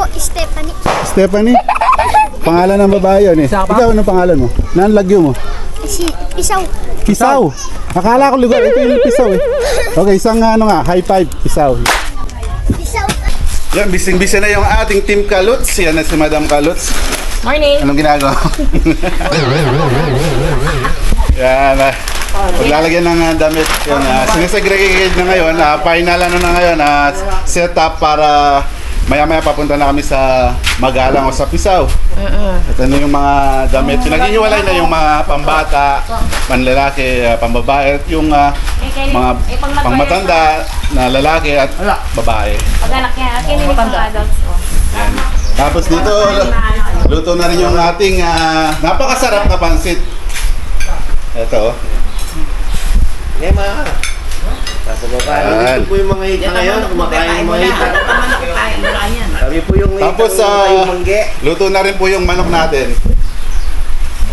po, Stephanie. Stephanie? Pangalan ng babae yun eh. Ikaw, ano pangalan mo? Naan lagyo mo? Si Isaw. Pisaw. Akala ko lugar, ito yung pisaw eh. Okay, isang ano nga, high five, pisaw. Isaw. Yan, bising-bising na yung ating team Kaluts. Yan na si Madam Kaluts. Morning. Anong ginagawa? Yan, ah. Paglalagyan ng ah, damit. Yan, uh, sinesegregate na ngayon. ah, final ano na ngayon. ah, setup para maya-maya papunta na kami sa Magalang o sa Pisaw. Ito na yung mga damit. Pinaghihiwalay na yung mga pambata, panlalaki, ah, pambabae, at yung ah, mga pangmatanda na lalaki at babae. Pag-anak niya, akin yung pang adults. Oh. Yan. Tapos dito, luto na rin yung ating ah, napakasarap na pansit. Ito. Ngayon mga ka. Nasa baba. Yan. Ito po yung mga hita ngayon. Kumakain ng mga hita. Kami po yung hita. Tapos, ah, yung. Luto na rin po yung manok natin.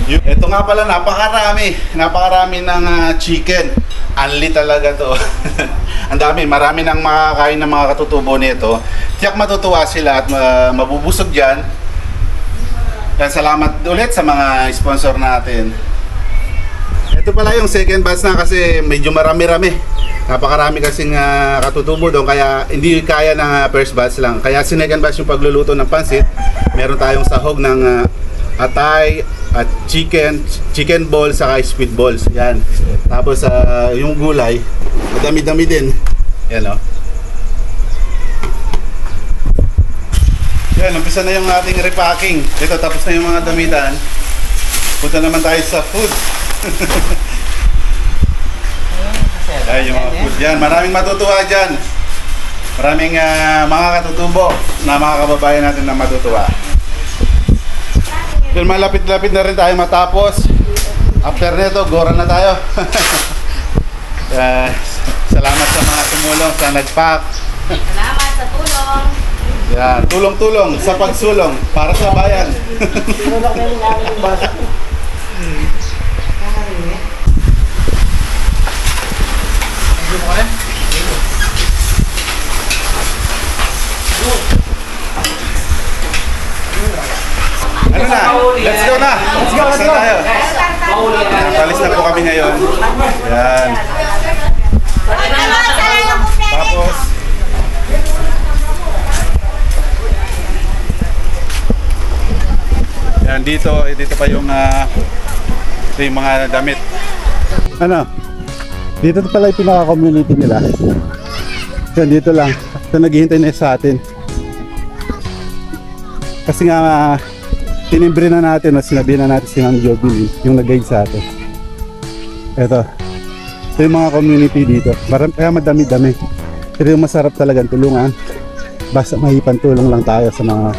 Yung, ito nga pala, napakarami. Napakarami ng ah, chicken. Anli talaga to. Ang dami, marami nang makakain ng mga katutubo nito. Tiyak matutuwa sila at ah, mabubusog dyan. Yan, salamat ulit sa mga sponsor natin. Ito pala yung second batch na kasi medyo marami-rami. Napakarami kasing uh, katutubo doon kaya hindi kaya ng ah, first batch lang. Kaya second batch yung pagluluto ng pansit. Meron tayong sahog ng ah, atay at chicken, chicken balls saka squid balls. Yan. Tapos ah, yung gulay, madami-dami din. Yan oh. Yan, umpisa na yung ating repacking. Ito, tapos na yung mga damitan. Punta naman tayo sa food. Ay, yung mga food dyan. Maraming matutuwa dyan. Maraming ah, mga katutubo na mga kababayan natin na matutuwa. Dahil malapit-lapit na rin tayo matapos. After nito, gora na tayo. Ah, salamat sa mga tumulong sa nag-pack. Salamat sa tulong. Yan, tulong-tulong sa pagsulong para sa bayan. ano na? Let's go na! Let's go, let's go! tayo. Palis na po kami ngayon. Yan. Tapos, Yan dito, eh, dito pa yung ito yung mga damit. Ano? Dito pala yung pinaka-community nila. Yan dito lang. Ito naghihintay na sa atin. Kasi nga ah, tinimbre na natin o sinabi na natin si Ma'am Joby yung nag-guide sa atin. Ito. Ito yung mga community dito. Maram, kaya madami-dami. Pero yung masarap talagang tulungan. Basta mahipan tulong lang tayo sa mga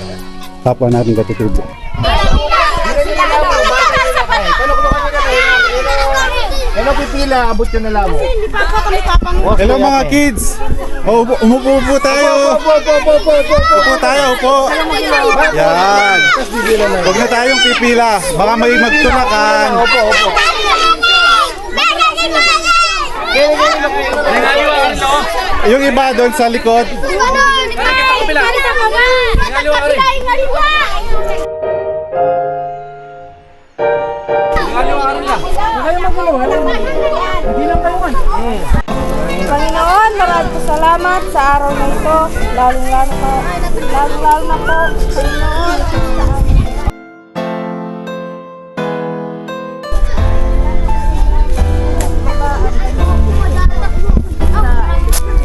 kapwa natin katutubo. Ano pipila? Abot yun na lang mo. Hello mga kids! Oh, upo- umupo po tayo! Opo, opo, opo, opo, opo. Upo tayo, upo! Yan! Huwag na tayong pipila. Baka may magtunakan. Opo, opo. Yung iba doon sa likod. Panginoon, salamat sa araw na ito. Lalong-lalo na, lalong-lalo na po,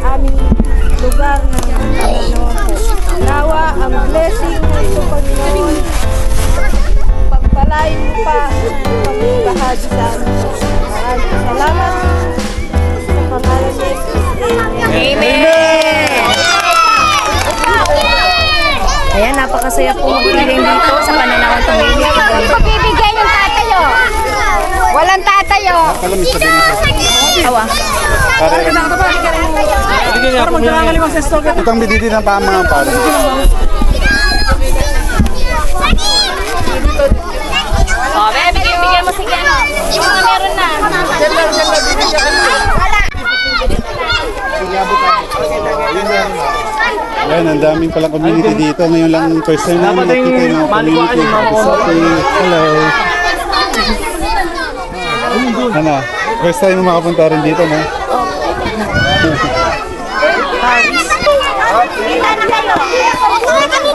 sa aming lugar ng Panginoon po. Nawa ang blessing ng ito, Panginoon. Pagpalain mo pa ang salamat sa pangalan ni Jesus. Amen. Ayan, napakasaya po mag-feeling dito sa pananawang tumili. Pagbibigay ng tatayo. Walang tatayo. Awa. Itong bididi ng pama pare. O, be, bigyan, bigyan mo sige. ano. Yung mga meron na. Yan, Yan, ang daming palang community dito. Ngayon lang first time namin nakita yung mga community. Hello. Ano? First time mo makapunta rin dito, no?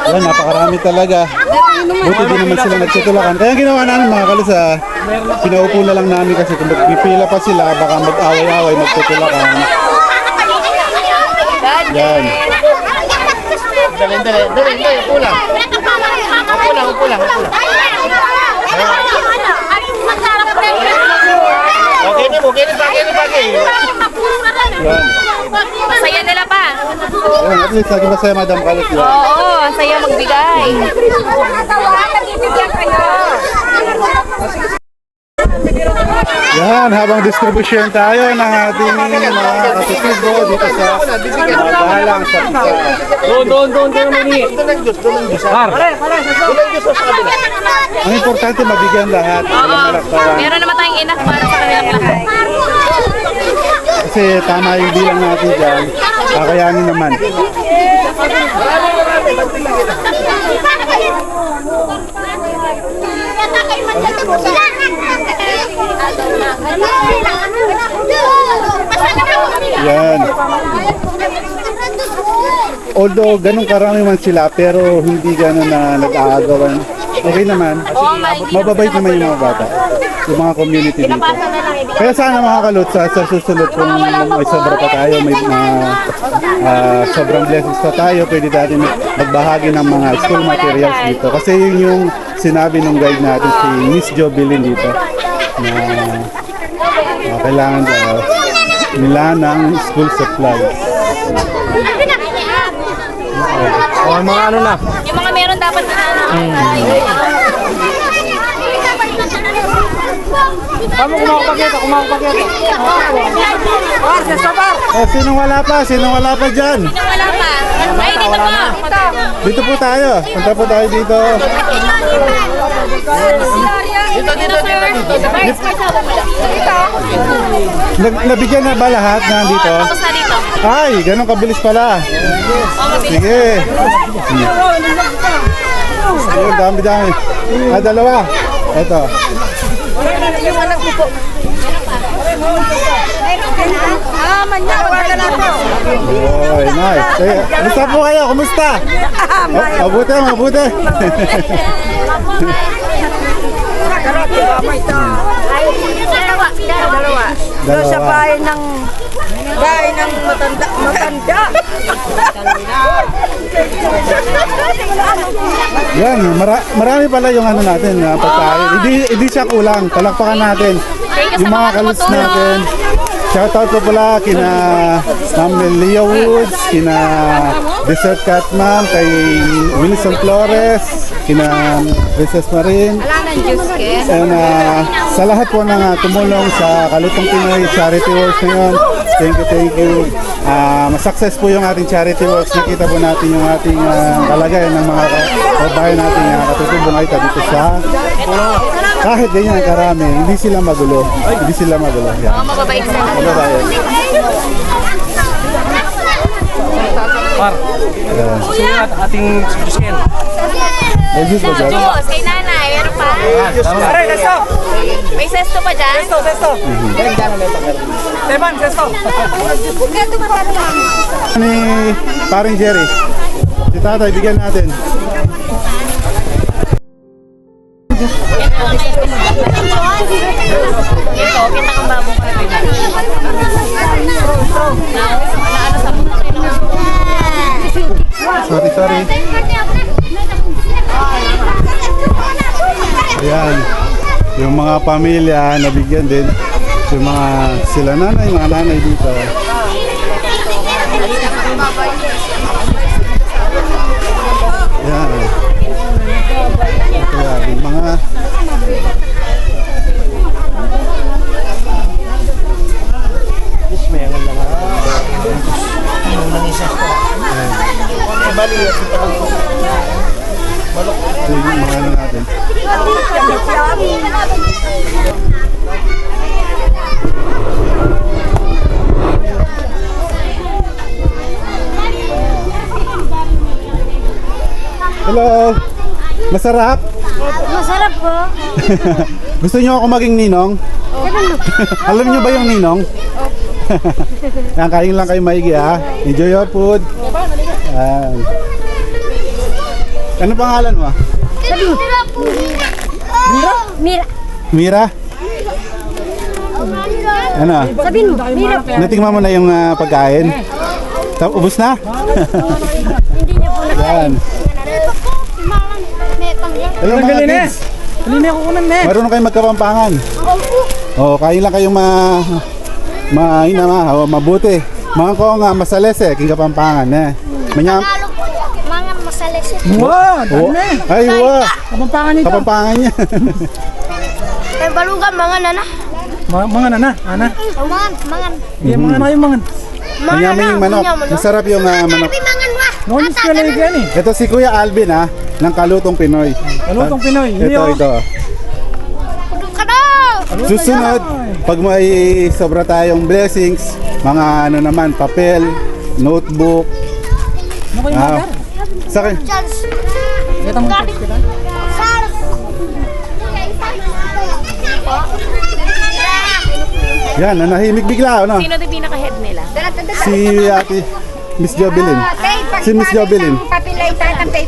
Yan, napakarami talaga. Buti din naman sila nagtutulakan. Kaya ang ginawa namin mga kalusa, pinaupo na lang namin kasi kung magpipila pa sila, baka mag-away-away, magtutulakan. Yan. Dali, dali, dali, dali, kulang. Kulang, kulang, kulang. Okay ni mo, okay ni bagay ni bagay. Yan. Saya nila pa. Yan, at least lagi masaya Madam Kalut yan. Oo, ang saya magbigay. Yan, habang distribution tayo ng ating mga katutubo dito sa bahalang sa Doon, doon, doon, doon, mani. Par. Ang importante mabigyan lahat. Meron naman tayong enough para sa kanilang lahat. Kasi tama yung bilang natin dyan. Kakayanin naman. Yan. Although ganun karami man sila pero hindi ganun na nag-aagawan. Okay naman. Mababait naman yung mga bata. Yung mga community dito. Kaya sana mga kalot sa, sa susunod kung may sobra pa tayo, may mga ah, sobrang blessings pa tayo, pwede natin magbahagi ng mga school materials dito. Kasi yun yung sinabi ng guide natin si Miss Jobilin dito na ah, kailangan daw nila ng school supplies. O, mga ano na. Yung mga meron dapat na Kamu kumakapagkita, kumakapagkita. Par, sa par. Oh, sinong wala pa? Sinong wala pa dyan? Yung wala pa. Ay, dito po. Dito po tayo. Punta po tayo dito. Dito, dito, dito. Dito. Nag nabigyan na ba lahat na dito? Tapos na dito. Ay, ganun kabilis pala. Sige. Ayun, dami-dami. Ah, dalawa. Ito. Ah, manya, wala na to. Oy, nice. Eh, kumusta po kayo? Kumusta? Oh, mabuti, mabuti. Dalawa. Doon sa Dalawa. bahay ng bahay ng matanda. Matanda. Yan, mara- marami pala yung ano natin, uh, pagkain. Hindi, hindi siya kulang. Palakpakan natin. Thank you sa Yung mga tumutulong. natin. Shoutout po pala kina Ma'am Leah Woods, kina Desert Cat Ma'am, kay Wilson Flores, kina Princess Marin. And uh, sa lahat po ng uh, tumulong sa Kalutong Pinoy Charity Works ngayon, thank you, thank you. Uh, success po yung ating charity works. Nakita po natin yung ating uh, kalagayan ng mga kababayan natin na katutubong ay dito sa kahit ganyan karami, hindi sila magulo. Hindi sila magulo. Yan. Mga mababait sila. Tayo? Par. Yan. Sulat ating Jusken. May juice ba dyan? Tapos, kay nanay, meron pa. Pare, sesto. May sesto pa dyan. Sesto, sesto. Teban, sesto. Ni paring Jerry. Si tatay, bigyan natin. Ito, kita kang babong ka. Sorry, sorry. Ayan. Yung mga pamilya, nabigyan din. Yung mga sila nanay, mga nanay dito. Ayan. Yung mga ito yung mga ano natin. Hello. Masarap? Po. Gusto niyo ako maging ninong? Alam niyo ba yung ninong? Yan, kain lang kayo maigi ha. Enjoy your food. Yan. Ano pangalan mo? Mira. Mira. Mira? Ano? Sabihin mo, Mira. Natingnan mo na yung ah, pagkain? Ta- Ubus na? Yan. Hello mga kids. Hindi ako kunan na. Marunong kayo magkapampangan. Oh, kain lang kayong ma ma ina ma, oh, mabuti. Mga ko nga masalese king kapampangan eh. Manyam. Mga masales. Wow, Oh, ay wa. Kapampangan nito. Kapampangan niya. Eh, balugan, mga nana. Mga, mga nana, ana. Mangan, mangan. Yung mga na yung mga. Manyamin yung manok. Masarap yung ah, manok. mangan wa. Noon is kaya yan eh. Ito si Kuya Alvin ha, ng Kalutong Pinoy. Kalutong Pinoy. Ito, ito. Kada! Susunod, pag may sobra tayong blessings, mga ano naman, papel, notebook, Ano kayo ah, mga sa akin. Ito mo yan, nanahimik bigla, ano? Sino yung pinaka-head nila? Si ate, Miss Jobilin. Si Miss Jobilin.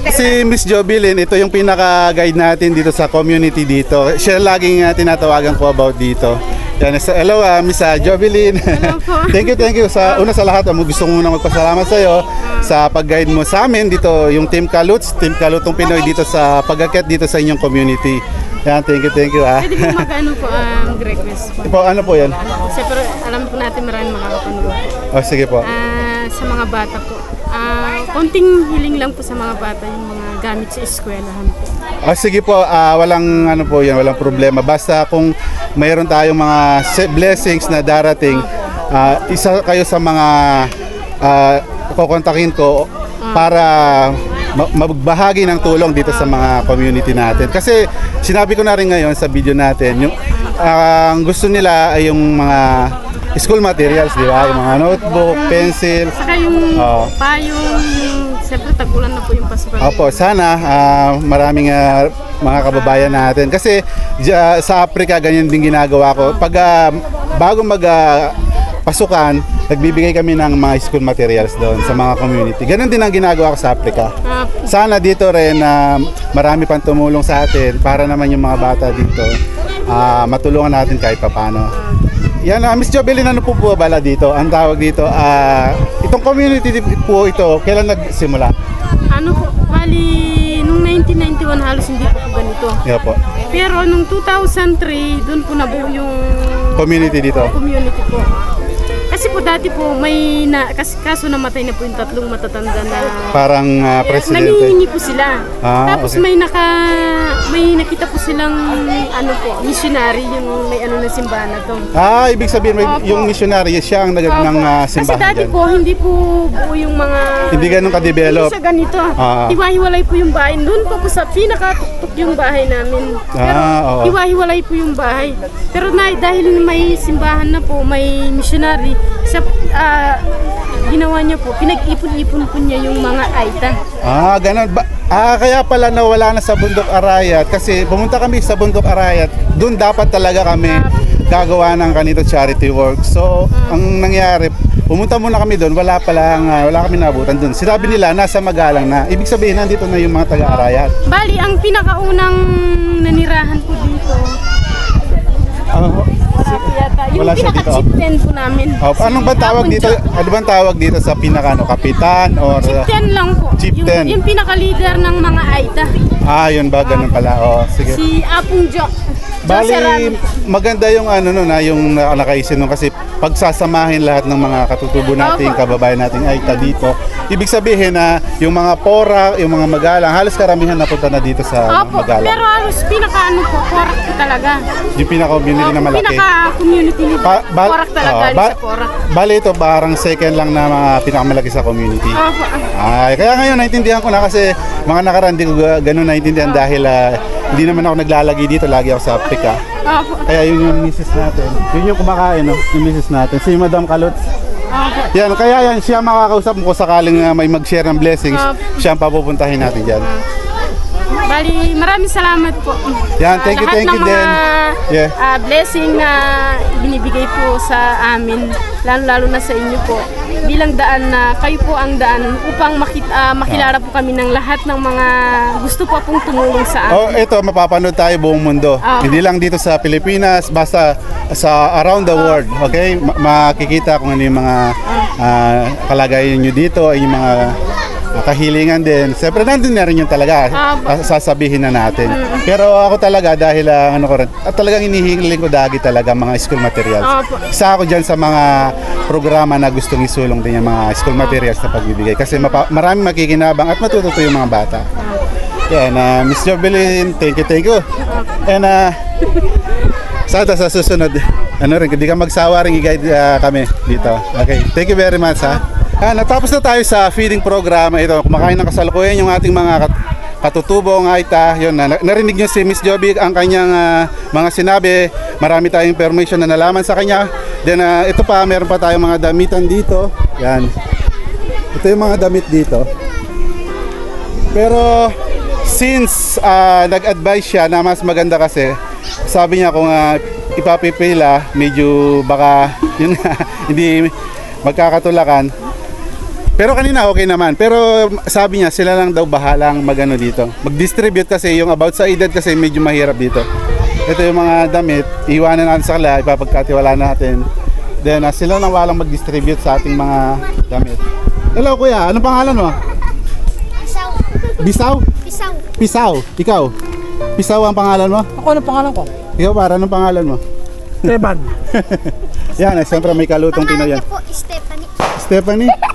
Si Miss Jobilin, ito yung pinaka-guide natin dito sa community dito. Siya laging uh, tinatawagan ko about dito. Yan, sa, hello ah, Miss uh, Jobilin. thank you, thank you. Sa, una sa lahat, ah, gusto ko muna magpasalamat sa iyo sa pag-guide mo sa amin dito, yung Team Kaluts, Team Kalutong Pinoy dito sa pag dito sa inyong community. Yan, thank you, thank you ah. Pwede po mag-ano po, um, request po. Po, ano po yan? Siyempre, alam po natin maraming makakapanood po. Oh, sige po. Ah, sa mga bata po. Ah, konting hiling lang po sa mga bata yung mga gamit sa eskwelahan po. Ah, sige po, ah, walang ano po yan, walang problema. Basta kung mayroon tayong mga se- blessings na darating, ah, isa kayo sa mga ah, kukontakin ko para ma- magbahagi ng tulong dito sa mga community natin. Kasi sinabi ko na rin ngayon sa video natin, yung ah, ang gusto nila ay yung mga school materials, di ba? Yung mga notebook, pencil, Saka yung Oo. payong, siyempre tagulan na po yung pasukan. Opo, sana ah, maraming ah, mga kababayan natin. Kasi dya- sa Africa, ganyan din ginagawa ko. Pag ah, bago mag ah, pasukan, nagbibigay kami ng mga school materials doon sa mga community. Ganon din ang ginagawa ko sa Africa. Sana dito rin na marami pang tumulong sa atin para naman yung mga bata dito ah, matulungan natin kahit papano. Yan, ah, Miss Jobelin, ano po po bala dito? Ang tawag dito, ah, itong community po ito, kailan nagsimula? ano po, bali, nung 1991 halos hindi po po ganito. Yeah po. Pero nung 2003, doon po nabuo yung Community dito. community po. Kasi po dati po may na kasi kaso namatay na po yung tatlong matatanda na Parang ah, presidente. Nangihingi po sila. Ah, Tapos okay. may naka may nakita po silang ano po, missionary yung may ano na simbahan na to. Ah, ibig sabihin may, Opo. yung missionary siya ang nag ng ah, Kasi simbahan dati dyan. po hindi po buo yung mga Hindi ganun ka-develop. Hindi siya ganito. Ah. Hiwa-hiwalay po yung bahay. Doon po po sa pinakatuktok yung bahay namin. Pero Ah, oo. hiwa-hiwalay po yung bahay. Pero na, dahil may simbahan na po, may missionary, siya, ah, ginawa niya po, pinag-ipon-ipon po niya yung mga aita. Ah, ganun. Ba- ah, kaya pala nawala na sa Bundok Arayat kasi pumunta kami sa Bundok Arayat. Doon dapat talaga kami gagawa ng kanito charity work. So, ang nangyari, pumunta muna kami doon, wala pa lang, ah, wala kami nabutan doon. Sinabi nila, nasa Magalang na. Ibig sabihin, nandito na yung mga taga-Arayat. Bali, ang pinakaunang nanirahan po dito, Ah, marami yata, yung Wala siya dito. pinaka-chieftain po namin. oh, anong ba tawag dito? Ano bang tawag dito sa pinaka ano, kapitan or Chieftain lang po. Chieftain. Yung, yung pinaka-leader ng mga Aita. Ah, yun ba ganun pala. Oh, sige. Si Apong Jo. Bali, maganda yung ano no na yung na- nakaisin nun kasi pagsasamahin lahat ng mga katutubo natin, Opo. kababayan natin ay ta dito. Ibig sabihin na yung mga pora, yung mga magalang, halos karamihan napunta na dito sa Opo, magalang. pero halos pinaka-ano po, Porak po talaga. yung pinaka-community na Opo, malaki. Pinaka-community ni Pa- bal- Porak talaga, oh, ba- sa Porak. Bali ito parang second lang na mga pinakamalaki sa community. Opo. Ay, kaya ngayon naintindihan ko na kasi mga nakaraan di ko ga- ganun naintindihan dahil ah, hindi naman ako naglalagi dito, lagi ako sa Africa. Opo. Kaya yun yung misis natin. Yun yung kumakain, no? Yung misis natin. Si Madam Kaluts. Opo. Yan, kaya yan, siya makakausap mo kung sakaling uh, may mag-share ng blessings. Ah. Siya ang papupuntahin natin dyan. Bali, maraming salamat po. Yan, thank you, lahat thank you ng mga din. Yeah. ah, blessing na binibigay po sa amin, lalo-lalo na sa inyo po. Bilang daan na kayo po ang daan upang makita, ah, makilala po kami ng lahat ng mga gusto po pong tumulong sa amin. Oh, ito mapapanood tayo buong mundo. Ah. Hindi lang dito sa Pilipinas, basta sa around the world, okay? Ma- makikita kung ano yung mga ah, kalagayan nyo dito, yung mga ah, kahilingan din. Siyempre nandun na rin yung talaga, Ah, ah, sasabihin na natin. Pero ako talaga dahil ah, ano ko rin, at talagang inihiling ko dagi talaga mga school materials. Opo. Isa ako dyan sa mga programa na gustong isulong din yung mga school materials na pagbibigay. Kasi mapa- maraming makikinabang at matututo yung mga bata. Yan, uh, Miss Jovelyn, thank you, thank you. And uh, sana sa susunod, ano rin, hindi ka magsawa rin i-guide ah, kami dito. Okay, thank you very much ha. Ah, natapos na tayo sa feeding program. Ito, kumakain ng kasalukuyan yung ating mga kat- katutubong aita. Yun, na, narinig niyo si Miss Joby ang kanyang ah, mga sinabi. Marami tayong information na nalaman sa kanya. Then ah, ito pa, meron pa tayong mga damitan dito. Yan. Ito yung mga damit dito. Pero since ah, nag-advise siya na mas maganda kasi, sabi niya kung uh, ipapipila, medyo baka yun hindi magkakatulakan. Pero kanina okay naman. Pero sabi niya sila lang daw bahalang magano dito. Mag-distribute kasi yung about sa edad kasi medyo mahirap dito. Ito yung mga damit, iwanan natin sa kanila, ipapagkatiwala natin. Then ah, sila lang walang mag-distribute sa ating mga damit. Hello kuya, anong pangalan mo? Pisaw. Bisaw? Pisaw. Pisaw, ikaw. Pisaw ang pangalan mo? Ako ano pangalan ko? Ikaw para anong pangalan mo? Teban. yan, eh, siyempre may kalutong Pinoy Pangalan yan. niya po, Stephanie. Stephanie?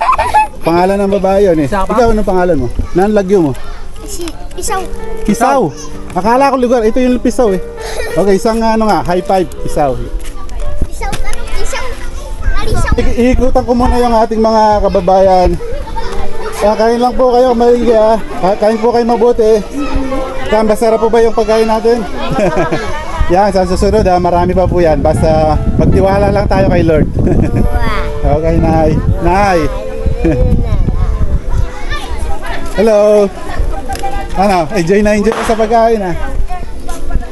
Pangalan ng babae yun eh. Isa pa? Ikaw anong pangalan mo? Nanlagyo mo? Si Pisaw. Pisaw. Akala ko lugar, ito yung pisaw eh. Okay, isang ano nga, high five, pisaw. Pisaw. Ano? Pisaw. Alisaw. I- iikutan ko muna yung ating mga kababayan. Ah, kain lang po kayo, maigi ah. Ka- Kain po kayo mabuti. Yan, masarap po ba yung pagkain natin? yan, sa susunod ah, marami pa po yan. Basta magtiwala lang tayo kay Lord. okay, Nay. Nay. Hello. Ano, enjoy na enjoy sa pagkain ah.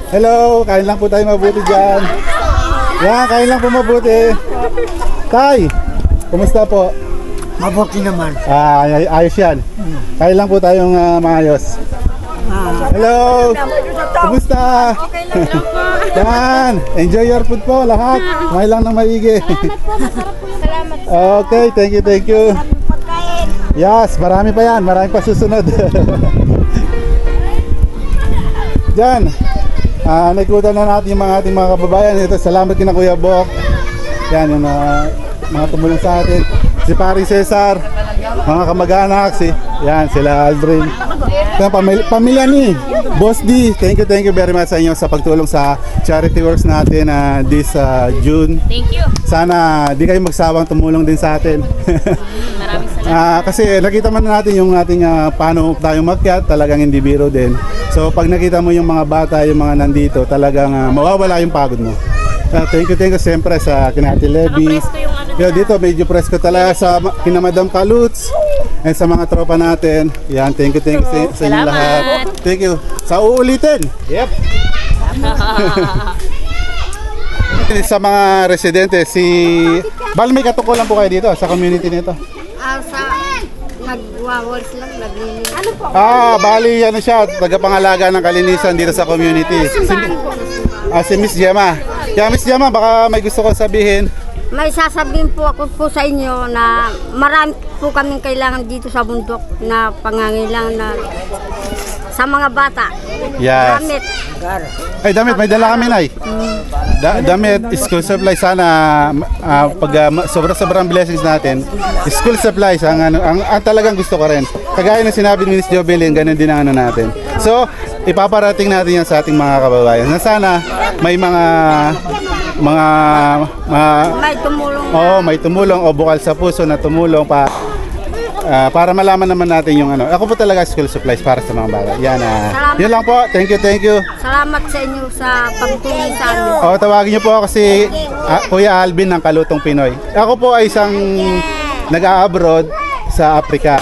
Hello, kain lang po tayo mabuti dyan. Yan, kain lang po mabuti. Tay, kumusta po? Mabuti naman. Ah, ay- ayos yan. Kain lang po tayong ah, maayos. Hello! Kumusta? Yan! Enjoy your food po lahat. May lang ng maigi. okay, thank you, thank you. Yes, marami pa yan. Marami pa susunod. Diyan. Ah, naikutan na natin yung mga ating mga kababayan. Ito, salamat kina Kuya Bok. Yan, yung mga, mga tumulong sa atin. Si Paring Cesar, mga kamag-anak, si, yan, sila Aldrin. Yan, pamilya, pamilya ni Boss D. Thank you, thank you very much sa inyo sa pagtulong sa charity works natin ah, this ah, June. Thank you. Sana di kayo magsawang tumulong din sa atin. Maraming salamat. Ah, kasi nakita man natin yung ating ah, paano tayo makyat, talagang hindi biro din. So pag nakita mo yung mga bata, yung mga nandito, talagang ah, mawawala yung pagod mo. Ah, thank you, thank you siyempre sa kinati Levy. Nakapresko yung ano Yo, dito medyo presko talaga sa ma- kina Madam Kaluts and sa mga tropa natin. Yan, thank you, thank you sa, sa inyo Salamat. lahat. Thank you. Sa uulitin. Yep. sa mga residente, si... Bal, may katungkulan po kayo dito sa community nito. Ah, sa nagwawalis lang, naglinis. Ano po? Ah, bali ano siya, tagapangalaga ng kalinisan dito sa community. Si, ah, si Miss Gemma. Yeah, Miss Gemma, baka may gusto kong sabihin. May sasabihin po ako po sa inyo na marami po kaming kailangan dito sa bundok na pangangailangan na sa mga bata. Yes. Damit. Ay, damit, may dala kami, Nay. Da- damit, school supplies sana, ah, pag ah, ma- sobra-sobrang blessings natin, school supplies, ang, ano, ang, ang talagang gusto ko rin. Kagaya ng sinabi ni Miss Jobelin, ganun din ang ano natin. So, ipaparating natin yan sa ating mga kababayan. Na sana, may mga, mga, mga, May tumulong. Oo, may tumulong o bukal sa puso na tumulong pa ah, para malaman naman natin yung ano. Ako po talaga school supplies para sa mga bata. Yan ah. Salamat. Yun lang po. Thank you, thank you. Salamat sa inyo sa pagtulong sa amin. O, tawagin niyo po ako si ah, Kuya Alvin ng Kalutong Pinoy. Ako po ay isang nag-a-abroad sa Africa.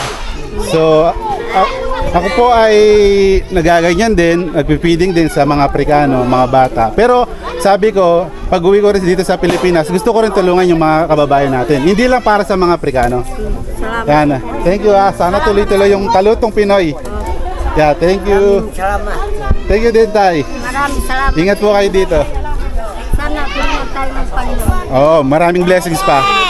So, ah, Ako po ay nagaganyan din, nagpipiding din sa mga Afrikano, mga bata. Pero sabi ko, pag uwi ko rin dito sa Pilipinas, gusto ko rin tulungan yung mga kababayan natin. Hindi lang para sa mga Afrikano. Yan. Thank you ah. Sana tuloy-tuloy yung talutong Pinoy. Yeah, thank you. Salamat. Thank you din, Tay. Maraming salamat. Ingat po kayo dito. Sana tulungan tayo ng Panginoon. Oh, maraming blessings pa.